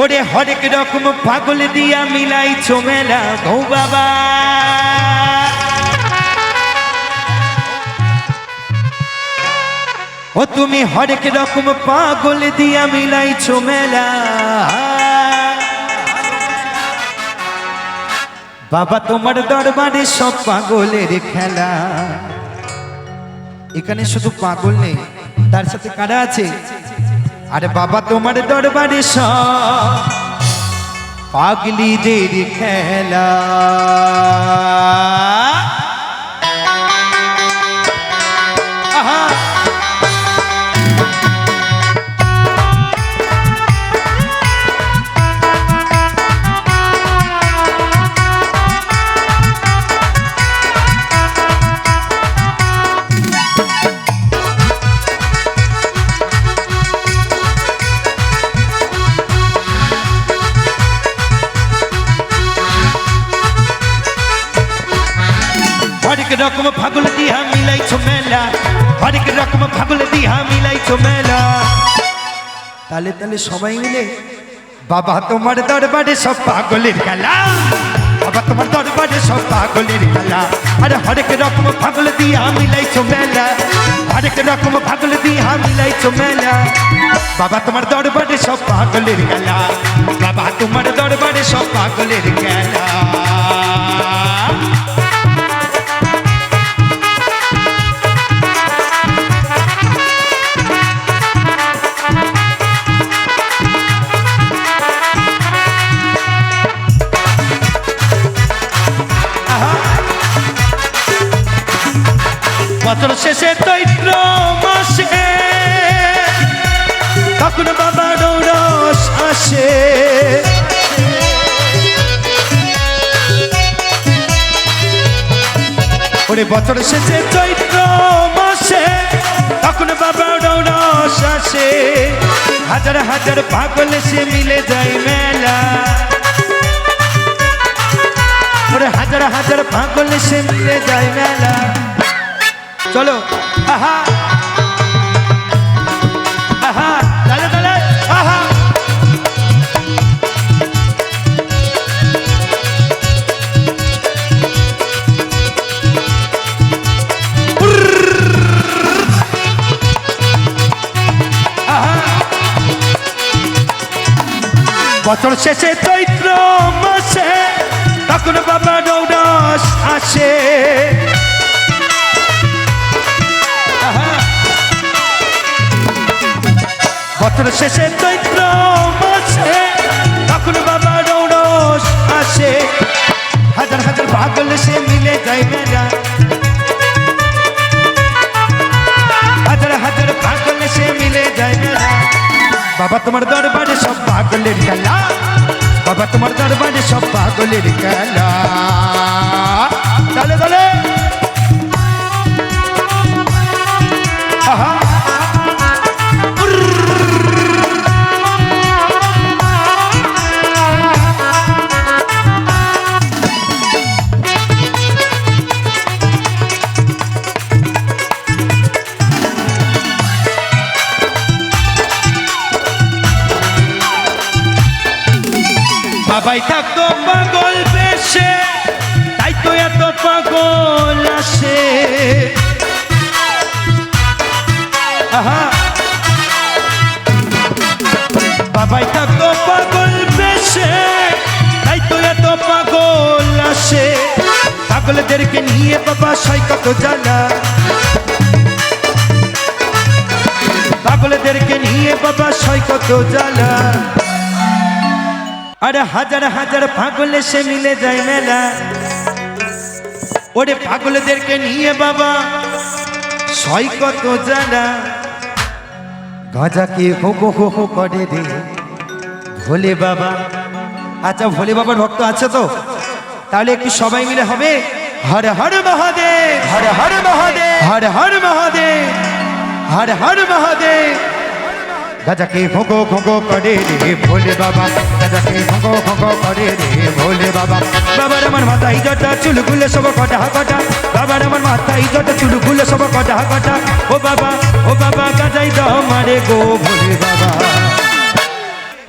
ওরে হরেক রকম পাগল দিয়া মিলাই চমেলা গৌ বাবা। ও তুমি হরেক রকম পাগল দিয়া মিলাই চমেলা। বাবা, তোমার দরবারে সব পাগলের খেলা। এখানে শুধু পাগল নেই, তার সাথে কারা আছে? আরে বাবা তোমার দরবারে সব পাগলিদের খেলা। আহা! রকম ফাগুল দিহা মিলাইছো মেলা হরেক রকম ফাগুল দিহা মিলাইছো মেলা তালে তালে সবাই মিলে বাবা তোমার দরবারে সব পাগলের খেলা বাবা তোমার দরবারে সব পাগলের খেলা আরে হরেক রকম ফাগুল দিহা মিলাইছো মেলা হরেক রকম ফাগুল দিহা মিলাইছো মেলা বাবা তোমার দরবারে সব পাগলের খেলা বাবা তোমার দরবারে সব পাগলের খেলা বছর শেষে চৈত্র মাসে তখন বাবা রস আসে। ওরে বছর শেষে চৈত্র মাসে তখন বাবা রস আসে। হাজার হাজার পাগল সে মিলে যায় মেলা। ওরে হাজার হাজার পাগল সে মিলে যায় মেলা। চলো। আহা। আহা। বছর শেষে চৈত্র মাসে তখন বাবা দৌড়াস আসে। বছর শেষে চৈত্র মাসে তখন বাবা রৌরস আসে। হাজার হাজার পাগল সে মিলে যায় মেলা। হাজার হাজার পাগল সে মিলে যায় মেলা। বাবা তোমার দরবারে সব পাগলের খেলা। বাবা তোমার দরবারে সব পাগলের খেলা। বাবাই থাকতো পাগল বেশে, তাই তো এত পাগল আসে। বাবাই থাকতো পাগল বেশে, তাই তো এত পাগল আসে। পাগলদেরকে নিয়ে বাবা সই কত জানা পাগলদেরকে নিয়ে বাবা সই কত জ্বালা। আরে হাজার হাজার পাগল সে মিলে যায় মেলা। ওরে পাগলদেরকে নিয়ে বাবা সই কত জানা গাজাকে হো হো হো হো করে রে। ভোলে বাবা। আচ্ছা ভোলে বাবার ভক্ত আছে তো? তাহলে একটু সবাই মিলে হবে। হর হর মহাদেব হর হর মহাদেব। হর হর মহাদেব হর হর মহাদেব। গাজাকে ভোগো ভোগো করে রে ভোলে বাবা গজকে ভোগো ভোগো করে রে ভোলে বাবা বাবার আমার মাথায় চুল খুলে সব কটা কটা বাবার আমার মাথায় চুল খুলে সব কটা কটা ও বাবা ও বাবা গাজাই দাও মারে গো ভোলে বাবা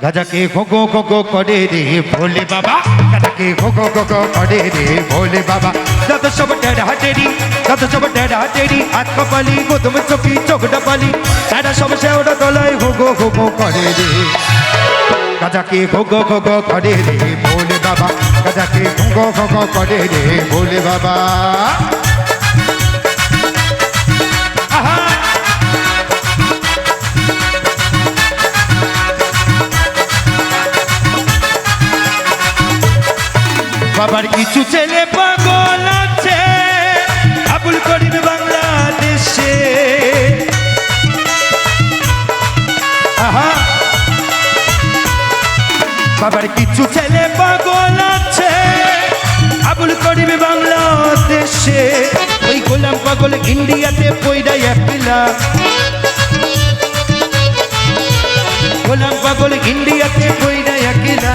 গাজাকে ঘোগো ঘোগো করে রে ভোলে বাবা গাজাকে ঘোগো ঘোগো করে রে ভোলে বাবা যত সব টেরা হাটেরি যত সব টেরা হাটেরি হাত কপালি গোদম চকি চোখ ডাপালি তারা সব শেওড়া তলায় ঘোগো ঘোগো করে রে গাজাকে ঘোগো ঘোগো করে রে ভোলে বাবা গাজাকে ঘোগো ঘোগো করে রে ভোলে বাবা বাবার কিছু ছেলে পাগল আছে। আবুল করিম বাংলাদেশে। আহা। বাবার কিছু ছেলে পাগল আছে। আবুল করিম বাংলাদেশে। ওই গোলাম পাগল ইন্ডিয়াতে পয়দা একলা গোলাম পাগল ইন্ডিয়াতে পয়দা একলা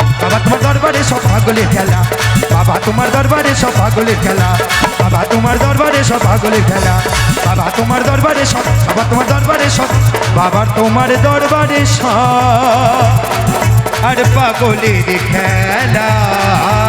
বাবা তোমার দরবারে সব পাগলের খেলা। বাবা তোমার দরবারে সব পাগলের খেলা। বাবা তোমার দরবারে সব পাগলের খেলা। বাবা তোমার দরবারে সব বাবা তোমার দরবারে সব বাবার তোমার দরবারে সব। আর পাগলের খেলা।